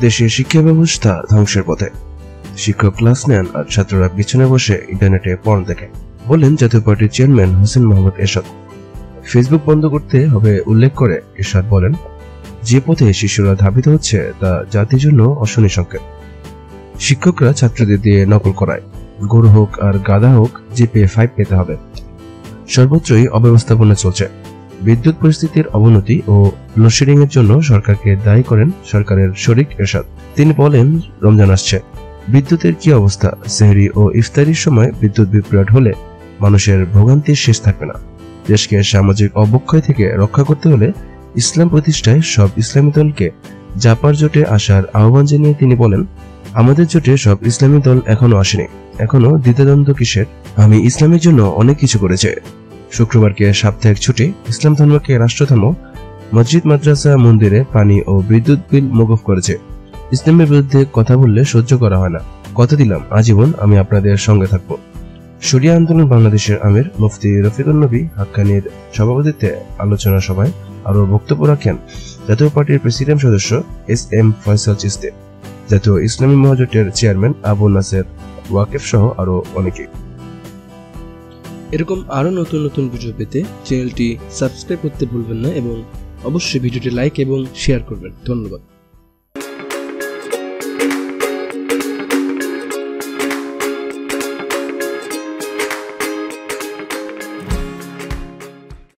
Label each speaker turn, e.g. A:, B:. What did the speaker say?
A: দেশের শিক্ষা ব্যবস্থা ধ্বংসের পথে। শিক্ষক ক্লাস নেন আর ছাত্ররা পিছনে বসে ইন্টারনেটে পর্ন দেখে। বলেন জাতীয় পার্টির চেয়ারম্যান হোসেন মোহাম্মদ এরশাদ। ফেসবুক বন্ধ করতে হবে উল্লেখ করে এরশাদ বলেন, যে পথে শিশুরা ধাবিত হচ্ছে, তা জাতির জন্য অশনি সংকেত। শিক্ষকরা ছাত্রদের দিয়ে নকল করায়। গরু হোক আর গাদা হোক, জিপিএ ফাইভ পেতে হবে। সর্বত্রই অব্যবস্থাপনা চলছে। বিদ্যুৎ পরিস্থিতির অবনতি ও লোডশেডিং এর জন্য সরকারকে দায়ী করেন সরকারের শরিক এরশাদ। তিনি বলেন, রমজান আসছে। বিদ্যুতের কি অবস্থা? সেহরি ও ইফতারির সময় বিদ্যুৎ বিভ্রাট হলে মানুষের ভোগান্তির শেষ থাকবে না। দেশকে সামাজিক অবক্ষয় থেকে রক্ষা করতে হলে ইসলাম প্রতিষ্ঠায় সব ইসলামী দলকে জাপার জোটে আসার আহ্বান জানিয়ে তিনি বলেন, আমাদের জোটে সব ইসলামী দল এখনও আসেনি। এখনও দ্বিতীয়দ্বন্দ্ব কিসের? আমি ইসলামের জন্য অনেক কিছু করেছে। শুক্রবারকে সাপ্তাহিক ছুটি, ইসলাম ধর্মকে রাষ্ট্রধর্ম, মসজিদ, মাদ্রাসা, মন্দিরে পানি ও বিদ্যুৎ বিল মকুফ করেছে। ইসলামের বিরুদ্ধে কথা বললে সহ্য করা হয় না। কথা দিলাম, আজীবন আমি আপনাদের সঙ্গে থাকব। শরিয়া আন্দোলন বাংলাদেশের আমির মুফতি রফিকুল নবী হাক্কানির সভাপতিত্বে আলোচনা সভায় আরও বক্তব্য রাখেন জাতীয় পার্টির প্রেসিডেন্ট সদস্য এস এম ফয়সাল চিস্তি, জাতীয় ইসলামী মহাজোটের চেয়ারম্যান আবু নাসের ওয়াকেফ সহ আরও অনেকে।
B: এরকম আরও নতুন নতুন ভিডিও পেতে চ্যানেলটি সাবস্ক্রাইব করতে ভুলবেন না এবং অবশ্যই ভিডিওটি লাইক এবং শেয়ার করবেন। ধন্যবাদ।